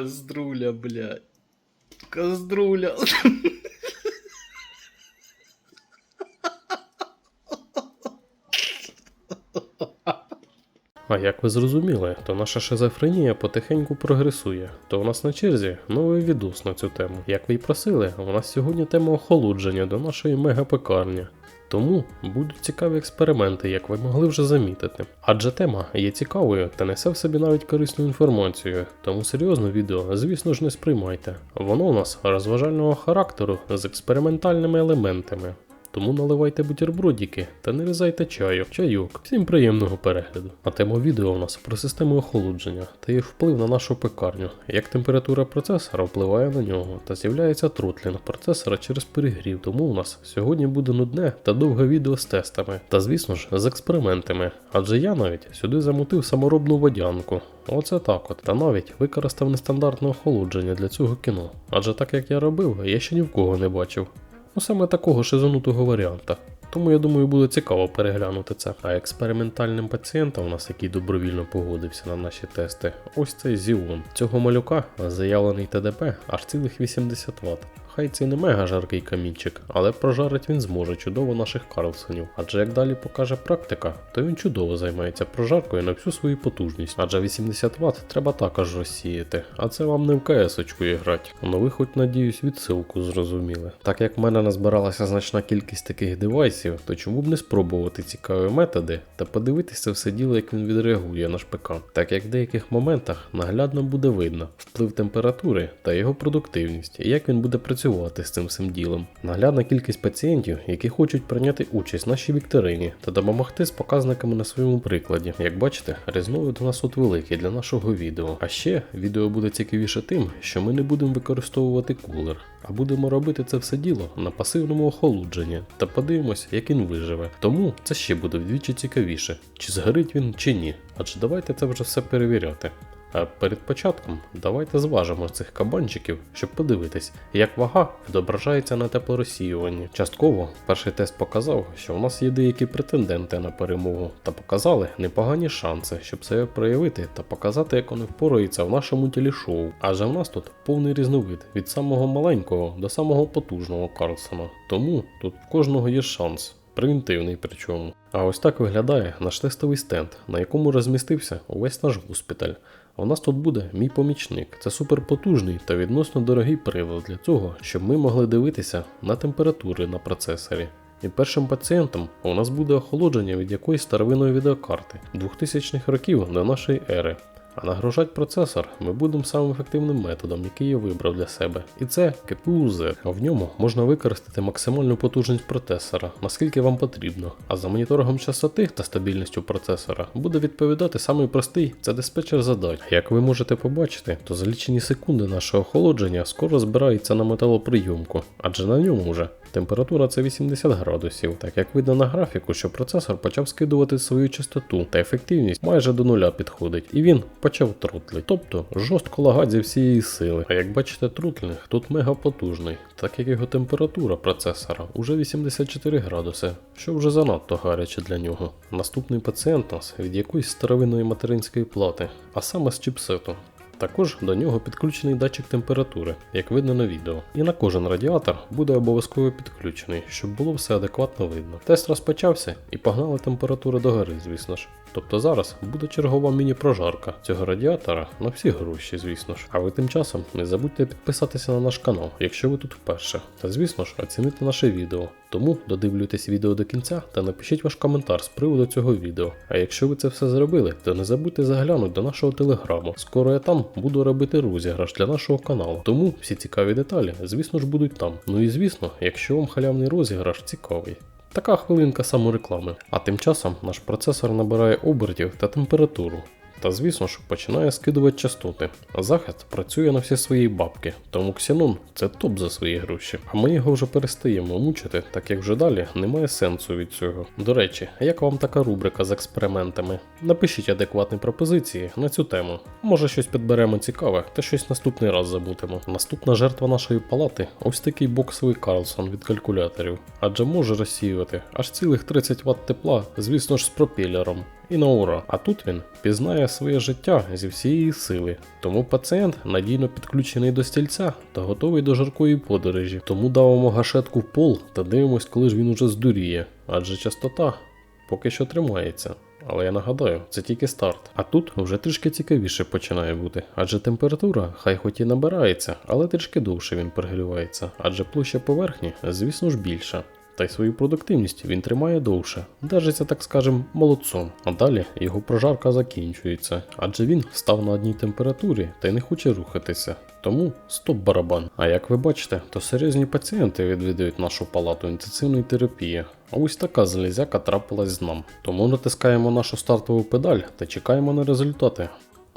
Каздруля, блядь. Каздруля. А як ви зрозуміли, то наша шизофренія потихеньку прогресує. То у нас на черзі новий відос на цю тему. Як ви й просили, у нас сьогодні тема охолодження до нашої мегапекарні. Тому будуть цікаві експерименти, як ви могли вже замітити. Адже тема є цікавою та несе в собі навіть корисну інформацію, тому серйозно відео, звісно ж, не сприймайте. Воно у нас розважального характеру з експериментальними елементами. Тому наливайте бутербродики та не різайте чаю, чайок. Всім приємного перегляду. А тема відео у нас про систему охолодження та їх вплив на нашу пекарню, як температура процесора впливає на нього та з'являється тротлінг процесора через перегрів. Тому у нас сьогодні буде нудне та довге відео з тестами, та звісно ж з експериментами. Адже я навіть сюди замутив саморобну водянку. Оце так от. Та навіть використав нестандартне охолодження для цього кіно. Адже так як я робив, я ще ні в кого не бачив. Ну саме такого шизонутого варіанта. Тому я думаю, буде цікаво переглянути це. А експериментальним пацієнтам, у нас який добровільно погодився на наші тести, ось цей Зіон. Цього малюка заявлений ТДП аж цілих 80 Вт. Хай це не мега жаркий камінчик, але прожарить він зможе чудово наших Карлсонів. Адже як далі покаже практика, то він чудово займається прожаркою на всю свою потужність. Адже 80 Вт треба також розсіяти, а це вам не в КС-очку грати. Ну ви хоч надіюсь відсилку зрозуміли. Так як в мене назбиралася значна кількість таких девайсів, то чому б не спробувати цікаві методи та подивитися все діло, як він відреагує наш ПК. Так як в деяких моментах наглядно буде видно вплив температури та його продуктивність, і як він буде працювати з цим всім ділом. Наглядна кількість пацієнтів, які хочуть прийняти участь в нашій вікторині та допомогти з показниками на своєму прикладі. Як бачите, різновид у нас от великий для нашого відео. А ще відео буде цікавіше тим, що ми не будемо використовувати кулер, а будемо робити це все діло на пасивному охолодженні та подивимось, як він виживе. Тому це ще буде вдвічі цікавіше, чи згорить він чи ні. Адже давайте це вже все перевіряти. А перед початком давайте зважимо цих кабанчиків, щоб подивитись, як вага відображається на теплорозсіюванні. Частково перший тест показав, що у нас є деякі претенденти на перемогу, та показали непогані шанси, щоб себе проявити та показати, як вони впораються в нашому телешоу. Адже в нас тут повний різновид від самого маленького до самого потужного Карлсона. Тому тут в кожного є шанс. Превентивний причому. А ось так виглядає наш тестовий стенд, на якому розмістився увесь наш госпіталь. У нас тут буде мій помічник. Це суперпотужний та відносно дорогий прилад для того, щоб ми могли дивитися на температури на процесорі. І першим пацієнтом у нас буде охолодження від якоїсь старовинної відеокарти 2000-х років до нашої ери. А нагружати процесор ми будемо самим ефективним методом, який я вибрав для себе. І це КПУ-Z. А в ньому можна використати максимальну потужність процесора, наскільки вам потрібно. А за моніторингом частоти та стабільністю процесора буде відповідати самий простий це диспетчер задач. Як ви можете побачити, то за лічені секунди наше охолодження скоро збирається на металоприйомку, адже на ньому вже Температура це 80 градусів, так як видно на графіку, що процесор почав скидувати свою частоту, та ефективність майже до нуля підходить, і він почав тротлити, тобто жорстко лагать зі всієї сили. А як бачите, тротлінг тут мега потужний, так як його температура процесора уже 84 градуси, що вже занадто гаряче для нього. Наступний пацієнт нас від якоїсь старовинної материнської плати, а саме з чіпсету. Також до нього підключений датчик температури, як видно на відео. І на кожен радіатор буде обов'язково підключений, щоб було все адекватно видно. Тест розпочався і погнали температури догори, звісно ж. Тобто зараз буде чергова міні-прожарка цього радіатора на всі гроші, звісно ж. А ви тим часом не забудьте підписатися на наш канал, якщо ви тут вперше. Та звісно ж, оцінити наше відео. Тому додивлюйтесь відео до кінця та напишіть ваш коментар з приводу цього відео. А якщо ви це все зробили, то не забудьте заглянути до нашого телеграму. Скоро я там буду робити розіграш для нашого каналу. Тому всі цікаві деталі, звісно ж, будуть там. Ну і звісно, якщо вам халявний розіграш цікавий. Така хвилинка самореклами. А тим часом наш процесор набирає обертів та температуру. Та звісно ж починає скидувати частоти. Захист працює на всі свої бабки, тому Ксенон це топ за свої гроші. А ми його вже перестаємо мучити, так як вже далі немає сенсу від цього. До речі, як вам така рубрика з експериментами? Напишіть адекватні пропозиції на цю тему. Може щось підберемо цікаве, та щось наступний раз забудемо. Наступна жертва нашої палати ось такий боксовий Карлсон від калькуляторів, адже може розсіювати аж цілих 30 Вт тепла, звісно ж з пропелером. І на ура. А тут він пізнає своє життя зі всієї сили. Тому пацієнт надійно підключений до стільця та готовий до жаркої подорожі. Тому давимо гашетку в пол та дивимось, коли ж він уже здуріє. Адже частота поки що тримається. Але я нагадаю, це тільки старт. А тут вже трішки цікавіше починає бути, адже температура хай хоч і набирається, але трішки довше він перегрівається, адже площа поверхні, звісно ж, більша. Та й свою продуктивність він тримає довше, держиться, так скажем, молодцом. А далі його прожарка закінчується, адже він став на одній температурі та й не хоче рухатися. Тому стоп барабан. А як ви бачите, то серйозні пацієнти відвідують нашу палату інтенсивної терапії. А ось така залізяка трапилась з нам. Тому натискаємо нашу стартову педаль та чекаємо на результати.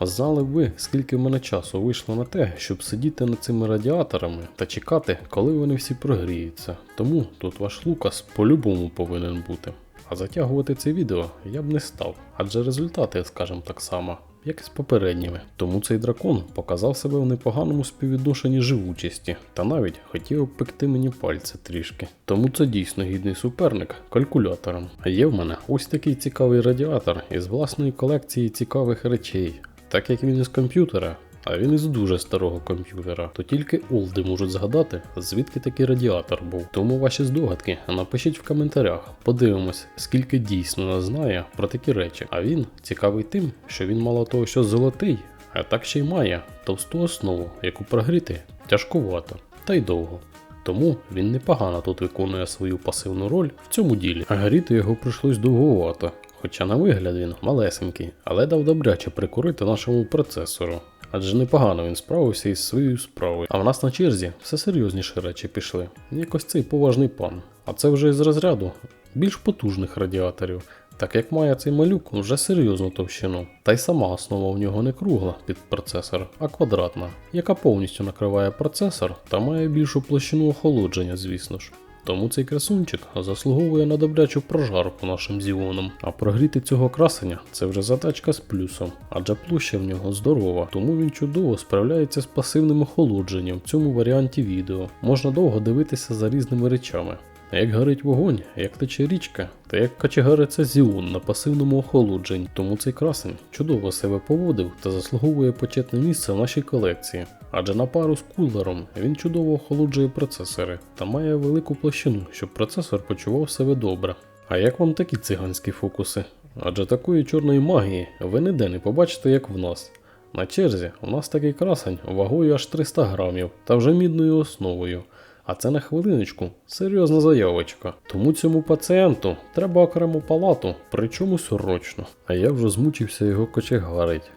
А знали ви, скільки в мене часу вийшло на те, щоб сидіти над цими радіаторами та чекати, коли вони всі прогріються. Тому тут ваш Лукас по-любому повинен бути. А затягувати це відео я б не став, адже результати, скажімо так само, як і з попередніми. Тому цей дракон показав себе в непоганому співвідношенні живучості, та навіть хотів обпекти мені пальці трішки. Тому це дійсно гідний суперник калькулятором. А є в мене ось такий цікавий радіатор із власної колекції цікавих речей. Так як він із комп'ютера, а він із дуже старого комп'ютера, то тільки олди можуть згадати, звідки такий радіатор був. Тому ваші здогадки напишіть в коментарях. Подивимось, скільки дійсно нас знає про такі речі. А він цікавий тим, що він мало того, що золотий, а так ще й має товсту основу, яку прогріти тяжкувато та й довго. Тому він непогано тут виконує свою пасивну роль в цьому ділі, а горіти його прийшлось довгувато. Хоча на вигляд він малесенький, але дав добряче прикурити нашому процесору. Адже непогано він справився із своєю справою. А в нас на черзі все серйозніші речі пішли. Якось цей поважний пан. А це вже із розряду більш потужних радіаторів, так як має цей малюк вже серйозну товщину. Та й сама основа в нього не кругла під процесор, а квадратна, яка повністю накриває процесор та має більшу площину охолодження, звісно ж. Тому цей красунчик заслуговує на добрячу прожарку нашим зіоном. А прогріти цього красення це вже задачка з плюсом, адже площа в нього здорова, тому він чудово справляється з пасивним охолодженням в цьому варіанті відео. Можна довго дивитися за різними речами. Як горить вогонь, як тече річка, та як качегариться зіон на пасивному охолодженні, тому цей красень чудово себе поводив та заслуговує почетне місце в нашій колекції. Адже на пару з кулером він чудово охолоджує процесори та має велику площину, щоб процесор почував себе добре. А як вам такі циганські фокуси? Адже такої чорної магії ви ніде не побачите, як в нас. На черзі у нас такий красень вагою аж 300 грамів та вже мідною основою. А це на хвилиночку серйозна заявочка. Тому цьому пацієнту треба окрему палату, причому срочно. А я вже змучився його кочегарить.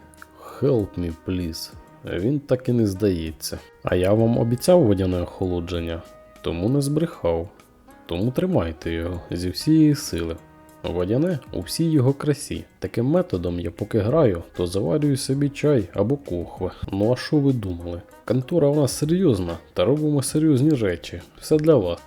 Help me, please. Він так і не здається. А я вам обіцяв водяне охолодження, тому не збрехав. Тому тримайте його зі всієї сили. Водяне у всій його красі. Таким методом я поки граю, то заварюю собі чай або кохве. Ну а що ви думали? Контора у нас серйозна та робимо серйозні речі. Все для вас.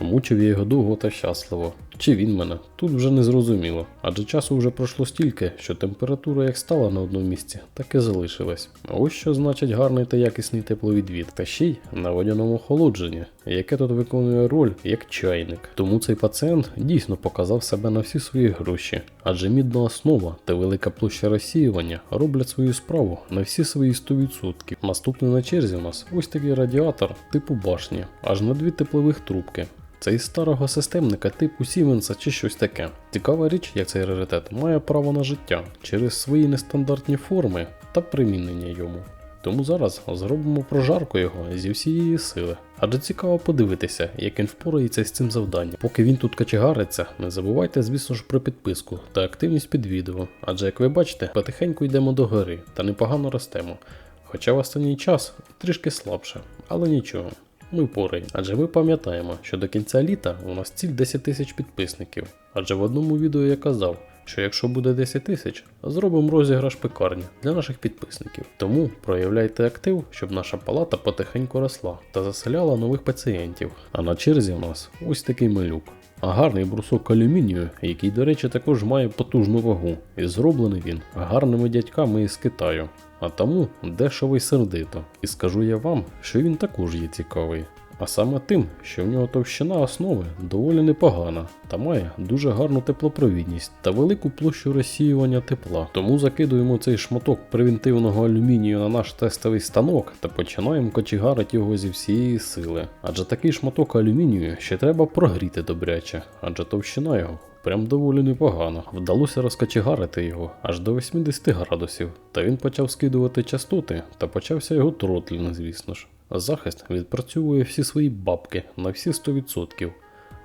Мучив я його довго та щасливо. Чи він мене? Тут вже не зрозуміло, адже часу вже пройшло стільки, що температура як стала на одному місці, так і залишилась. Ось що значить гарний та якісний тепловідвід, та ще й на водяному охолодженні, яке тут виконує роль як чайник. Тому цей пацієнт дійсно показав себе на всі свої гроші, адже мідна основа та велика площа розсіювання роблять свою справу на всі свої 100%. Наступний на черзі у нас ось такий радіатор типу башні, аж на дві теплових трубки. Це із старого системника типу Сіменса чи щось таке. Цікава річ, як цей раритет має право на життя через свої нестандартні форми та примінення йому. Тому зараз зробимо прожарку його зі всієї сили. Адже цікаво подивитися, як він впорається з цим завданням. Поки він тут качегариться, не забувайте, звісно ж, про підписку та активність під відео. Адже, як ви бачите, потихеньку йдемо до гори та непогано ростемо. Хоча в останній час трішки слабше, але нічого. Ми пори, Адже ми пам'ятаємо, що до кінця літа у нас ціль 10 тисяч підписників. Адже в одному відео я казав, що якщо буде 10 тисяч, зробимо розіграш пекарні для наших підписників. Тому проявляйте актив, щоб наша палата потихеньку росла та заселяла нових пацієнтів. А на черзі у нас ось такий малюк. А гарний брусок алюмінію, який, до речі, також має потужну вагу, і зроблений він гарними дядьками із Китаю. А тому дешево й сердито. І скажу я вам, що він також є цікавий. А саме тим, що в нього товщина основи доволі непогана та має дуже гарну теплопровідність та велику площу розсіювання тепла. Тому закидуємо цей шматок превентивного алюмінію на наш тестовий станок та починаємо кочегарити його зі всієї сили. Адже такий шматок алюмінію ще треба прогріти добряче, адже товщина його Прям доволі непогано. Вдалося розкачегарити його аж до 80 градусів, та він почав скидувати частоти та почався його тротлінг, звісно ж. Захист відпрацьовує всі свої бабки на всі 100%.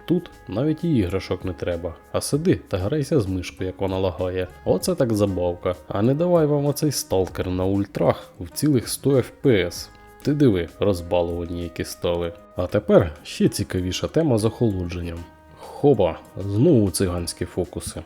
Тут навіть і іграшок не треба, а сиди та грайся з мишкою, як вона лагає. Оце так забавка. А не давай вам оцей сталкер на ультрах в цілих 100 FPS. Ти диви, розбалувані які стали. А тепер ще цікавіша тема з охолодженням. Хоба, знову циганські фокуси.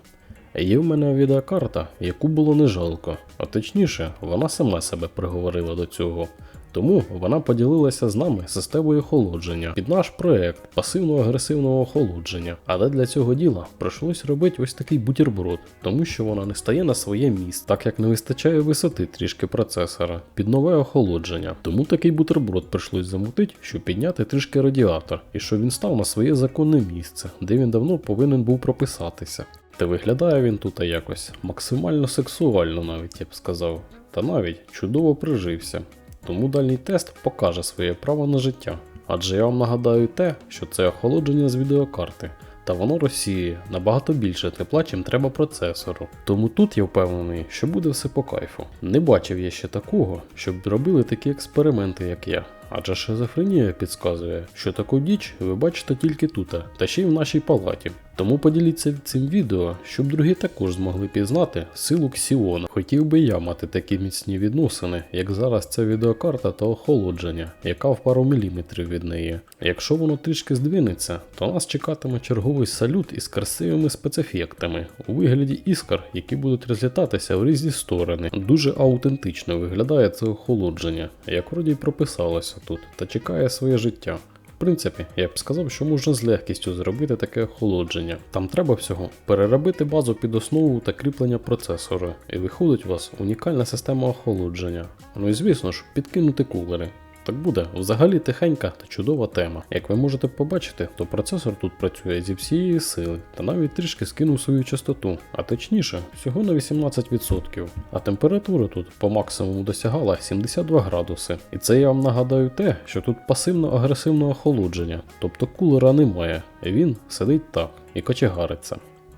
Є в мене відеокарта, яку було не жалко, а точніше, вона сама себе приговорила до цього. Тому вона поділилася з нами системою охолодження під наш проект пасивно-агресивного охолодження. Але для цього діла прийшлось робити ось такий бутерброд, тому що вона не стає на своє місце, так як не вистачає висоти трішки процесора під нове охолодження. Тому такий бутерброд прийшлось замутити, щоб підняти трішки радіатор, і щоб він став на своє законне місце, де він давно повинен був прописатися. Та виглядає він тут якось максимально сексуально, навіть я б сказав, та навіть чудово прижився. Тому дальній тест покаже своє право на життя. Адже я вам нагадаю те, що це охолодження з відеокарти, та воно розсіює набагато більше тепла, чим треба процесору. Тому тут я впевнений, що буде все по кайфу. Не бачив я ще такого, щоб робили такі експерименти, як я. Адже шизофренія підказує, що таку діч ви бачите тільки тут, та ще й в нашій палаті. Тому поділіться цим відео, щоб другі також змогли пізнати силу Ксіона. Хотів би я мати такі міцні відносини, як зараз ця відеокарта та охолодження, яка в пару міліметрів від неї. Якщо воно трішки здвинеться, то нас чекатиме черговий салют із красивими спецефектами у вигляді іскор, які будуть розлітатися в різні сторони. Дуже аутентично виглядає це охолодження, як вроді й прописалося тут, та чекає своє життя. В принципі, я б сказав, що можна з легкістю зробити таке охолодження. Там треба всього переробити базу під основу та кріплення процесора, і виходить у вас унікальна система охолодження. Ну і звісно ж, підкинути кулери. Так буде взагалі тихенька та чудова тема. Як ви можете побачити, то процесор тут працює зі всієї сили та навіть трішки скинув свою частоту, а точніше, всього на 18%. А температура тут по максимуму досягала 72 градуси. І це я вам нагадаю те, що тут пасивно-агресивне охолодження, тобто кулера немає, він сидить так і кочегариться.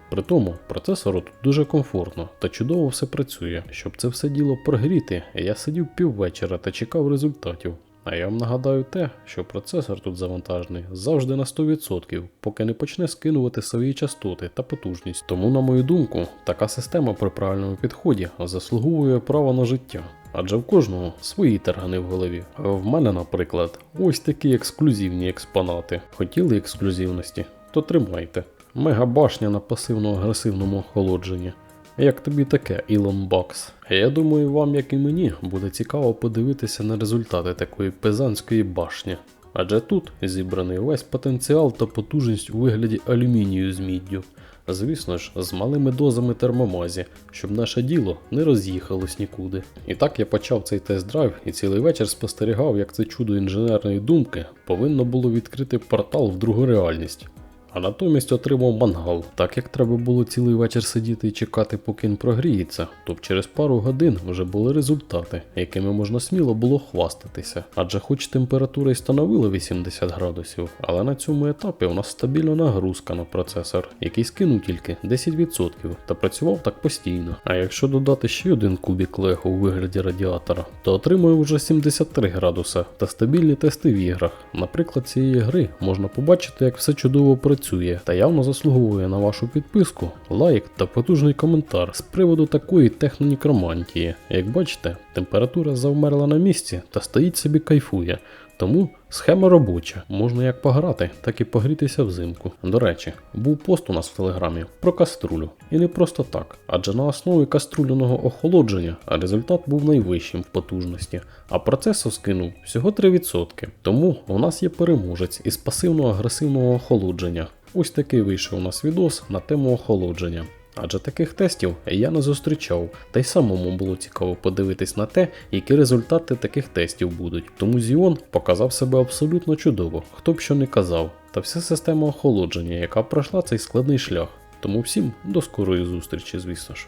При тому процесору тут дуже комфортно та чудово все працює. Щоб це все діло прогріти, я сидів піввечора та чекав результатів. А я вам нагадаю те, що процесор тут завантажений завжди на 100%, поки не почне скинувати свої частоти та потужність. Тому, на мою думку, така система при правильному підході заслуговує право на життя. Адже в кожного свої таргани в голові. В мене, наприклад, ось такі ексклюзивні експонати. Хотіли ексклюзивності, то тримайте. Мегабашня на пасивно-агресивному охолодженні. Як тобі таке, Ілон Бакс? Я думаю, вам, як і мені, буде цікаво подивитися на результати такої пезанської башні. Адже тут зібраний весь потенціал та потужність у вигляді алюмінію з міддю. Звісно ж, з малими дозами термомазі, щоб наше діло не роз'їхалось нікуди. І так я почав цей тест-драйв і цілий вечір спостерігав, як це чудо інженерної думки повинно було відкрити портал в другу реальність а натомість отримав мангал. Так як треба було цілий вечір сидіти і чекати, поки він прогріється, то через пару годин вже були результати, якими можна сміло було хвастатися. Адже хоч температура й становила 80 градусів, але на цьому етапі у нас стабільна нагрузка на процесор, який скинув тільки 10% та працював так постійно. А якщо додати ще один кубік лего у вигляді радіатора, то отримує вже 73 градуса та стабільні тести в іграх. Наприклад, цієї гри можна побачити, як все чудово працює працює та явно заслуговує на вашу підписку, лайк та потужний коментар з приводу такої технонікромантії. Як бачите, температура завмерла на місці та стоїть собі кайфує. Тому схема робоча, можна як пограти, так і погрітися взимку. До речі, був пост у нас в телеграмі про каструлю. І не просто так, адже на основі каструляного охолодження результат був найвищим в потужності, а процесор скинув всього 3%. Тому у нас є переможець із пасивно-агресивного охолодження. Ось такий вийшов у нас відос на тему охолодження. Адже таких тестів я не зустрічав, та й самому було цікаво подивитись на те, які результати таких тестів будуть. Тому Xeon показав себе абсолютно чудово, хто б що не казав, та вся система охолодження, яка пройшла цей складний шлях. Тому всім до скорої зустрічі, звісно ж.